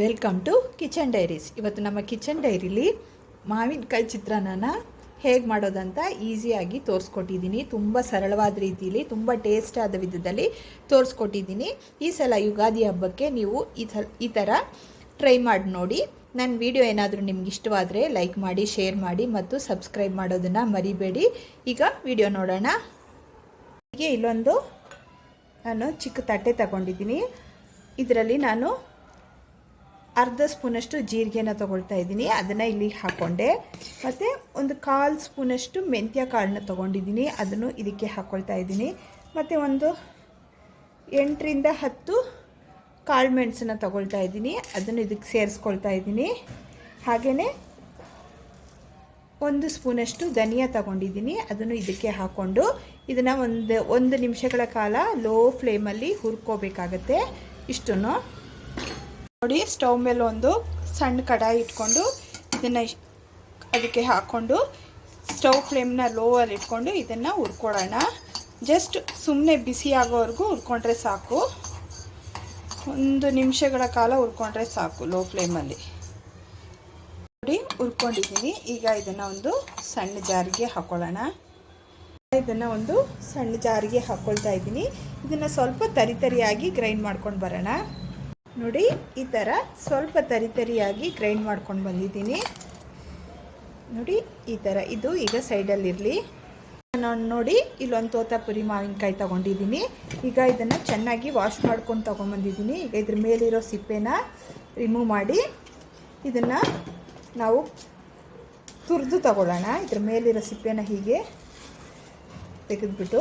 Welcome to kitchen diaries ಇವತ್ತು ನಮ್ಮ kitchen ಡೈರಿಲಿ ಮಾವಿನಕಾಯಿ ಚಿತ್ರಾನ್ನನ ಹೇಗೆ ಮಾಡೋದಂತ ಈಸಿಯಾಗಿ ತೋರಿಸ್ಕೊಟ್ಟಿದ್ದೀನಿ. ತುಂಬ ಸರಳವಾದ ರೀತಿಯಲ್ಲಿ ತುಂಬ ಟೇಸ್ಟ್ ಆದ ವಿಧದಲ್ಲಿ ತೋರಿಸ್ಕೊಟ್ಟಿದ್ದೀನಿ. ಈ ಸಲ ಯುಗಾದಿ ಹಬ್ಬಕ್ಕೆ ನೀವು ಈ ಥರ ಈ ಥರ ಟ್ರೈ ಮಾಡಿ ನೋಡಿ. ನನ್ನ ವಿಡಿಯೋ ಏನಾದರೂ ನಿಮ್ಗೆ ಇಷ್ಟವಾದರೆ ಲೈಕ್ ಮಾಡಿ ಶೇರ್ ಮಾಡಿ ಮತ್ತು ಸಬ್ಸ್ಕ್ರೈಬ್ ಮಾಡೋದನ್ನು ಮರಿಬೇಡಿ. ಈಗ ವಿಡಿಯೋ ನೋಡೋಣ. ಹೀಗೆ ಇಲ್ಲೊಂದು ನಾನು ಚಿಕ್ಕ ತಟ್ಟೆ ತಗೊಂಡಿದ್ದೀನಿ. ಇದರಲ್ಲಿ ನಾನು ಅರ್ಧ ಸ್ಪೂನಷ್ಟು ಜೀರಿಗೆನ ತೊಗೊಳ್ತಾ ಇದ್ದೀನಿ. ಅದನ್ನು ಇಲ್ಲಿ ಹಾಕ್ಕೊಂಡೆ ಮತ್ತು ಒಂದು ಕಾಲು ಸ್ಪೂನಷ್ಟು ಮೆಂತ್ಯ ಕಾಳನ್ನ ತೊಗೊಂಡಿದ್ದೀನಿ. ಅದನ್ನು ಇದಕ್ಕೆ ಹಾಕ್ಕೊಳ್ತಾ ಇದ್ದೀನಿ. ಮತ್ತು ಒಂದು ಎಂಟರಿಂದ ಹತ್ತು ಕಾಳು ಮೆಣಸನ್ನ ತೊಗೊಳ್ತಾ ಇದ್ದೀನಿ. ಅದನ್ನು ಇದಕ್ಕೆ ಸೇರಿಸ್ಕೊಳ್ತಾ ಇದ್ದೀನಿ. ಹಾಗೆಯೇ ಒಂದು ಸ್ಪೂನಷ್ಟು ಧನಿಯಾ ತಗೊಂಡಿದ್ದೀನಿ. ಅದನ್ನು ಇದಕ್ಕೆ ಹಾಕ್ಕೊಂಡು ಇದನ್ನು ಒಂದು ಒಂದು ನಿಮಿಷಗಳ ಕಾಲ ಲೋ ಫ್ಲೇಮಲ್ಲಿ ಹುರ್ಕೋಬೇಕಾಗತ್ತೆ. ಇಷ್ಟನ್ನು ನೋಡಿ ಸ್ಟವ್ ಮೇಲೆ ಒಂದು ಸಣ್ಣ ಕಡಾಯಿ ಇಟ್ಕೊಂಡು ಇದನ್ನು ಅದಕ್ಕೆ ಹಾಕ್ಕೊಂಡು ಸ್ಟವ್ ಫ್ಲೇಮ್ನ ಲೋವಲ್ಲಿ ಇಟ್ಕೊಂಡು ಇದನ್ನು ಹುರ್ಕೊಳ್ಳೋಣ ಜಸ್ಟ್ ಸುಮ್ಮನೆ ಬಿಸಿ ಆಗೋವರೆಗೂ ಹುರ್ಕೊಂಡ್ರೆ ಸಾಕು. ಒಂದು ನಿಮಿಷಗಳ ಕಾಲ ಹುರ್ಕೊಂಡ್ರೆ ಸಾಕು ಲೋ ಫ್ಲೇಮಲ್ಲಿ. ನೋಡಿ, ಹುರ್ಕೊಂಡಿದ್ದೀನಿ. ಈಗ ಇದನ್ನು ಒಂದು ಸಣ್ಣ ಜಾರಿಗೆ ಹಾಕ್ಕೊಳ್ಳೋಣ ಇದನ್ನು ಒಂದು ಸಣ್ಣ ಜಾರಿಗೆ ಹಾಕ್ಕೊಳ್ತಾ ಇದ್ದೀನಿ. ಇದನ್ನು ಸ್ವಲ್ಪ ತರಿ ತರಿಯಾಗಿ ಗ್ರೈಂಡ್ ಮಾಡ್ಕೊಂಡು ಬರೋಣ. ನೋಡಿ, ಈ ಥರ ಸ್ವಲ್ಪ ತರಿ ತರಿಯಾಗಿ ಗ್ರೈಂಡ್ ಮಾಡ್ಕೊಂಡು ಬಂದಿದ್ದೀನಿ. ನೋಡಿ, ಈ ಥರ ಇದು ಈಗ ಸೈಡಲ್ಲಿರಲಿ ನಾನು ನೋಡಿ, ಇಲ್ಲೊಂದು ತೋತಾಪುರಿ ಮಾವಿನಕಾಯಿ ತೊಗೊಂಡಿದ್ದೀನಿ. ಈಗ ಇದನ್ನು ಚೆನ್ನಾಗಿ ವಾಶ್ ಮಾಡ್ಕೊಂಡು ತೊಗೊಂಬಂದಿದ್ದೀನಿ ಈಗ ಇದ್ರ ಮೇಲಿರೋ ಸಿಪ್ಪೆನ ರಿಮೂವ್ ಮಾಡಿ ಇದನ್ನು ನಾವು ತುರಿದು ತಗೊಳ್ಳೋಣ. ಇದ್ರ ಮೇಲಿರೋ ಸಿಪ್ಪೆನ ಹೀಗೆ ತೆಗೆದುಬಿಟ್ಟು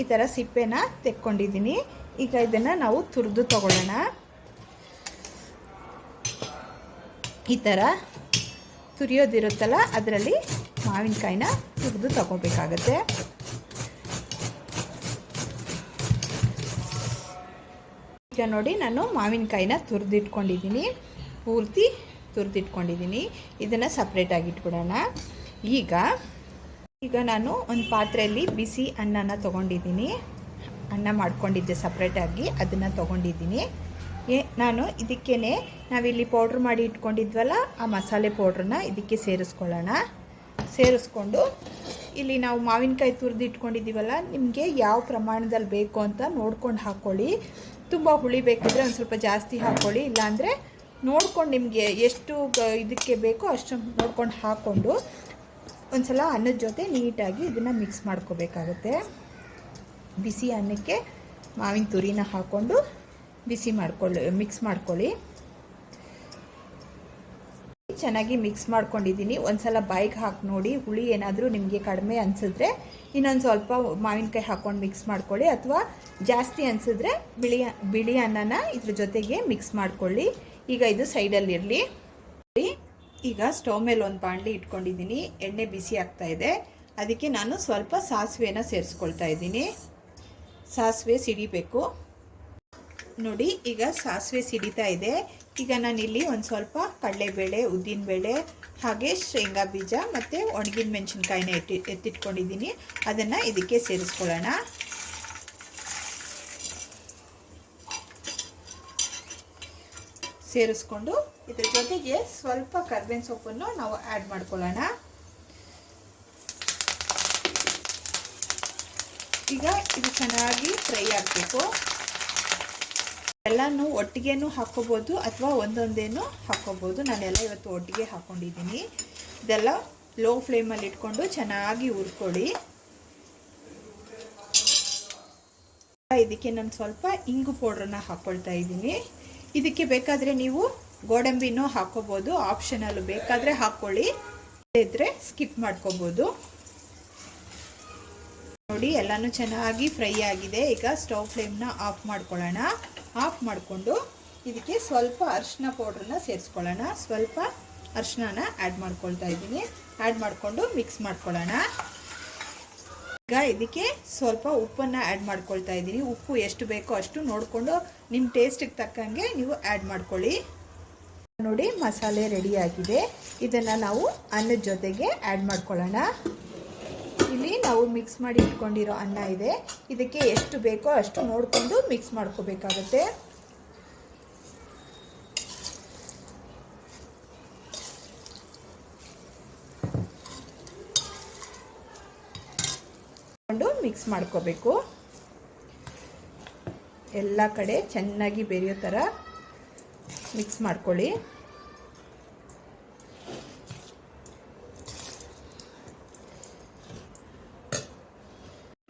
ಈ ಥರ ಸಿಪ್ಪೆನ ತೆಕ್ಕೊಂಡಿದ್ದೀನಿ. ಈಗ ಇದನ್ನು ನಾವು ತುರಿದು ತಗೊಳ್ಳೋಣ. ಈ ಥರ ತುರಿಯೋದಿರುತ್ತಲ್ಲ, ಅದರಲ್ಲಿ ಮಾವಿನಕಾಯಿನ ತುರಿದು ತಗೋಬೇಕಾಗತ್ತೆ. ಈಗ ನೋಡಿ ನಾನು ಮಾವಿನಕಾಯಿನ ತುರಿದಿಟ್ಕೊಂಡಿದ್ದೀನಿ. ಪೂರ್ತಿ ತುರಿದಿಟ್ಕೊಂಡಿದ್ದೀನಿ. ಇದನ್ನು ಸಪ್ರೇಟಾಗಿ ಇಟ್ಬಿಡೋಣ. ಈಗ ಈಗ ನಾನು ಒಂದು ಪಾತ್ರೆಯಲ್ಲಿ ಬಿಸಿ ಅನ್ನನ ತೊಗೊಂಡಿದ್ದೀನಿ. ಅನ್ನ ಮಾಡ್ಕೊಂಡಿದ್ದೆ ಸಪ್ರೇಟಾಗಿ ಅದನ್ನು ತೊಗೊಂಡಿದ್ದೀನಿ. ಏ, ನಾನು ಇದಕ್ಕೇ ನಾವಿಲ್ಲಿ ಪೌಡ್ರ್ ಮಾಡಿ ಇಟ್ಕೊಂಡಿದ್ವಲ್ಲ, ಆ ಮಸಾಲೆ ಪೌಡ್ರನ್ನ ಇದಕ್ಕೆ ಸೇರಿಸ್ಕೊಳ್ಳೋಣ. ಸೇರಿಸ್ಕೊಂಡು ಇಲ್ಲಿ ನಾವು ಮಾವಿನಕಾಯಿ ತುರಿದು ಇಟ್ಕೊಂಡಿದ್ದೀವಲ್ಲ, ನಿಮಗೆ ಯಾವ ಪ್ರಮಾಣದಲ್ಲಿ ಬೇಕು ಅಂತ ನೋಡ್ಕೊಂಡು ಹಾಕ್ಕೊಳ್ಳಿ ತುಂಬ ಹುಳಿ ಬೇಕಿದ್ರೆ ಒಂದು ಸ್ವಲ್ಪ ಜಾಸ್ತಿ ಹಾಕ್ಕೊಳ್ಳಿ ಇಲ್ಲಾಂದರೆ ನೋಡ್ಕೊಂಡು ನಿಮಗೆ ಎಷ್ಟು ಇದಕ್ಕೆ ಬೇಕೋ ಅಷ್ಟು ನೋಡ್ಕೊಂಡು ಹಾಕ್ಕೊಂಡು ಒಂದು ಸಲ ಅನ್ನದ ಜೊತೆ ನೀಟಾಗಿ ಇದನ್ನು ಮಿಕ್ಸ್ ಮಾಡ್ಕೋಬೇಕಾಗುತ್ತೆ. ಬಿಸಿ ಅನ್ನಕ್ಕೆ ಮಾವಿನ ತುರಿನ ಹಾಕ್ಕೊಂಡು ಬಿಸಿ ಮಾಡ್ಕೊಳ್ಳಿ ಮಿಕ್ಸ್ ಮಾಡ್ಕೊಳ್ಳಿ. ಚೆನ್ನಾಗಿ ಮಿಕ್ಸ್ ಮಾಡ್ಕೊಂಡಿದ್ದೀನಿ. ಒಂದು ಸಲ ಬಾಯಿಗೆ ಹಾಕಿ ನೋಡಿ, ಹುಳಿ ಏನಾದರೂ ನಿಮಗೆ ಕಡಿಮೆ ಅನಿಸಿದ್ರೆ ಇನ್ನೊಂದು ಸ್ವಲ್ಪ ಮಾವಿನಕಾಯಿ ಹಾಕ್ಕೊಂಡು ಮಿಕ್ಸ್ ಮಾಡ್ಕೊಳ್ಳಿ. ಅಥವಾ ಜಾಸ್ತಿ ಅನಿಸಿದ್ರೆ ಬಿಳಿ ಬಿಳಿ ಅನ್ನನ ಇದ್ರ ಜೊತೆಗೆ ಮಿಕ್ಸ್ ಮಾಡ್ಕೊಳ್ಳಿ. ಈಗ ಇದು ಸೈಡಲ್ಲಿರಲಿ ಈಗ ಸ್ಟವ್ ಮೇಲೆ ಒಂದು ಬಾಣಲಿ ಇಟ್ಕೊಂಡಿದ್ದೀನಿ. ಎಣ್ಣೆ ಬಿಸಿ ಆಗ್ತಾ ಇದೆ. ಅದಕ್ಕೆ ನಾನು ಸ್ವಲ್ಪ ಸಾಸಿವೆನ ಸೇರಿಸ್ಕೊಳ್ತಾ ಇದ್ದೀನಿ. ಸಾಸಿವೆ ಸಿಡಿಬೇಕು. ನೋಡಿ, ಈಗ ಸಾಸಿವೆ ಸಿಡಿತಾ ಇದೆ. ಈಗ ನಾನಿಲ್ಲಿ ಒಂದು ಸ್ವಲ್ಪ ಕಡಲೆಬೇಳೆ, ಉದ್ದಿನಬೇಳೆ, ಹಾಗೆ ಶೇಂಗಾ ಬೀಜ ಮತ್ತು ಒಣಗಿನ ಮೆಣಸಿನ್ಕಾಯಿನ ಎತ್ತಿ, ಎತ್ತಿಟ್ಕೊಂಡಿದ್ದೀನಿ. ಅದನ್ನು ಇದಕ್ಕೆ ಸೇರಿಸ್ಕೊಳ್ಳೋಣ. ಸೇರಿಸ್ಕೊಂಡು ಇದ್ರ ಜೊತೆಗೆ ಸ್ವಲ್ಪ ಕರ್ಬೇವಿನ ಸೊಪ್ಪನ್ನು ನಾವು ಆ್ಯಡ್ ಮಾಡ್ಕೊಳ್ಳೋಣ. ಈಗ ಇದು ಚೆನ್ನಾಗಿ ಫ್ರೈ ಆಗಬೇಕು. ಎಲ್ಲನೂ ಒಟ್ಟಿಗೆನೂ ಹಾಕ್ಕೋಬೋದು ಅಥವಾ ಒಂದೊಂದೇನು ಹಾಕ್ಕೋಬೋದು. ನಾನೆಲ್ಲ ಇವತ್ತು ಒಟ್ಟಿಗೆ ಹಾಕ್ಕೊಂಡಿದ್ದೀನಿ. ಇದೆಲ್ಲ ಲೋ ಫ್ಲೇಮಲ್ಲಿ ಇಟ್ಕೊಂಡು ಚೆನ್ನಾಗಿ ಹುರ್ಕೊಳ್ಳಿ. ಇದಕ್ಕೆ ನಾನು ಸ್ವಲ್ಪ ಇಂಗು ಪೌಡ್ರನ್ನ ಹಾಕ್ಕೊಳ್ತಾ ಇದ್ದೀನಿ. ಇದಕ್ಕೆ ಬೇಕಾದರೆ ನೀವು ಗೋಡಂಬಿನೂ ಹಾಕೋಬೋದು. ಆಪ್ಷನಲ್ಲು ಬೇಕಾದರೆ ಹಾಕ್ಕೊಳ್ಳಿ ಇದ್ದರೆ ಸ್ಕಿಪ್ ಮಾಡ್ಕೋಬೋದು. ನೋಡಿ, ಎಲ್ಲನೂ ಚೆನ್ನಾಗಿ ಫ್ರೈ ಆಗಿದೆ. ಈಗ ಸ್ಟವ್ ಫ್ಲೇಮ್ನ ಆಫ್ ಮಾಡ್ಕೊಳ್ಳೋಣ. ಆಫ್ ಮಾಡಿಕೊಂಡು ಇದಕ್ಕೆ ಸ್ವಲ್ಪ ಅರಿಶಿನ ಪೌಡ್ರನ್ನ ಸೇರಿಸ್ಕೊಳ್ಳೋಣ. ಸ್ವಲ್ಪ ಅರಿಶಿನ ಆ್ಯಡ್ ಮಾಡ್ಕೊಳ್ತಾ ಇದ್ದೀನಿ. ಆ್ಯಡ್ ಮಾಡಿಕೊಂಡು ಮಿಕ್ಸ್ ಮಾಡ್ಕೊಳ್ಳೋಣ. ಈಗ ಇದಕ್ಕೆ ಸ್ವಲ್ಪ ಉಪ್ಪನ್ನು ಆ್ಯಡ್ ಮಾಡ್ಕೊಳ್ತಾ ಇದ್ದೀನಿ. ಉಪ್ಪು ಎಷ್ಟು ಬೇಕೋ ಅಷ್ಟು ನೋಡಿಕೊಂಡು ನಿಮ್ಮ ಟೇಸ್ಟಿಗೆ ತಕ್ಕಂಗೆ ನೀವು ಆ್ಯಡ್ ಮಾಡ್ಕೊಳ್ಳಿ. ನೋಡಿ, ಮಸಾಲೆ ರೆಡಿಯಾಗಿದೆ ಇದನ್ನು ನಾವು ಅನ್ನದ ಜೊತೆಗೆ ಆ್ಯಡ್ ಮಾಡ್ಕೊಳ್ಳೋಣ. ಇಲ್ಲಿ ನಾವು ಮಿಕ್ಸ್ ಮಾಡಿ ಇಟ್ಕೊಂಡಿರೋ ಅನ್ನ ಇದೆ. ಇದಕ್ಕೆ ಎಷ್ಟು ಬೇಕೋ ಅಷ್ಟು ನೋಡಿಕೊಂಡು ಮಿಕ್ಸ್ ಮಾಡ್ಕೋಬೇಕಾಗತ್ತೆ. ಮಿಕ್ಸ್ ಮಾಡ್ಕೋಬೇಕು. ಎಲ್ಲ ಕಡೆ ಚೆನ್ನಾಗಿ ಬೆರೆಯೋ ಥರ ಮಿಕ್ಸ್ ಮಾಡ್ಕೊಳ್ಳಿ.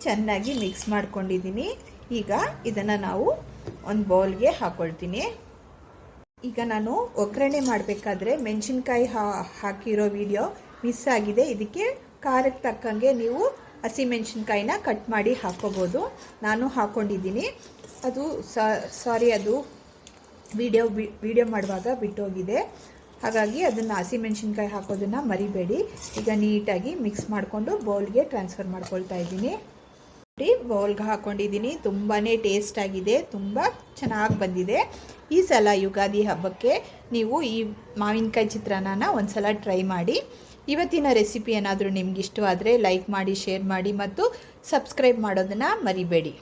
ಚೆನ್ನಾಗಿ ಮಿಕ್ಸ್ ಮಾಡ್ಕೊಂಡಿದ್ದೀನಿ. ಈಗ ಇದನ್ನು ನಾವು ಒಂದು ಬೌಲ್ಗೆ ಹಾಕ್ಕೊಳ್ತೀನಿ ಈಗ ನಾನು ಒಗ್ಗರಣೆ ಮಾಡಬೇಕಾದ್ರೆ ಮೆಣಸಿನ್ಕಾಯಿ ಹಾಕಿರೋ ವಿಡಿಯೋ ಮಿಸ್ ಆಗಿದೆ. ಇದಕ್ಕೆ ಖಾರಕ್ಕೆ ತಕ್ಕಂಗೆ ನೀವು ಹಸಿಮೆಣ್ಸಿನ್ಕಾಯಿನ ಕಟ್ ಮಾಡಿ ಹಾಕ್ಕೋಬೋದು. ನಾನು ಹಾಕ್ಕೊಂಡಿದ್ದೀನಿ ಅದು ಸಾರಿ, ಅದು ವಿಡಿಯೋ ವಿಡಿಯೋ ಮಾಡುವಾಗ ಬಿಟ್ಟೋಗಿದೆ. ಹಾಗಾಗಿ ಅದನ್ನು ಹಸಿಮೆಣ್ಸಿನ್ಕಾಯಿ ಹಾಕೋದನ್ನು ಮರಿಬೇಡಿ. ಈಗ ನೀಟಾಗಿ ಮಿಕ್ಸ್ ಮಾಡಿಕೊಂಡು ಬೌಲ್ಗೆ ಟ್ರಾನ್ಸ್ಫರ್ ಮಾಡ್ಕೊಳ್ತಾ ಇದ್ದೀನಿ. ಬೌಲ್ಗೆ ಹಾಕ್ಕೊಂಡಿದ್ದೀನಿ ತುಂಬಾ ಟೇಸ್ಟ್ ಆಗಿದೆ. ತುಂಬ ಚೆನ್ನಾಗಿ ಬಂದಿದೆ. ಈ ಸಲ ಯುಗಾದಿ ಹಬ್ಬಕ್ಕೆ ನೀವು ಈ ಮಾವಿನಕಾಯಿ ಚಿತ್ರಾನ್ನ ಒಂದು ಸಲ ಟ್ರೈ ಮಾಡಿ. ಇವತ್ತಿನ ರೆಸಿಪಿ ಏನಾದರೂ ನಿಮ್ಗೆ ಇಷ್ಟವಾದರೆ ಲೈಕ್ ಮಾಡಿ ಶೇರ್ ಮಾಡಿ ಮತ್ತು ಸಬ್ಸ್ಕ್ರೈಬ್ ಮಾಡೋದನ್ನು ಮರಿಬೇಡಿ.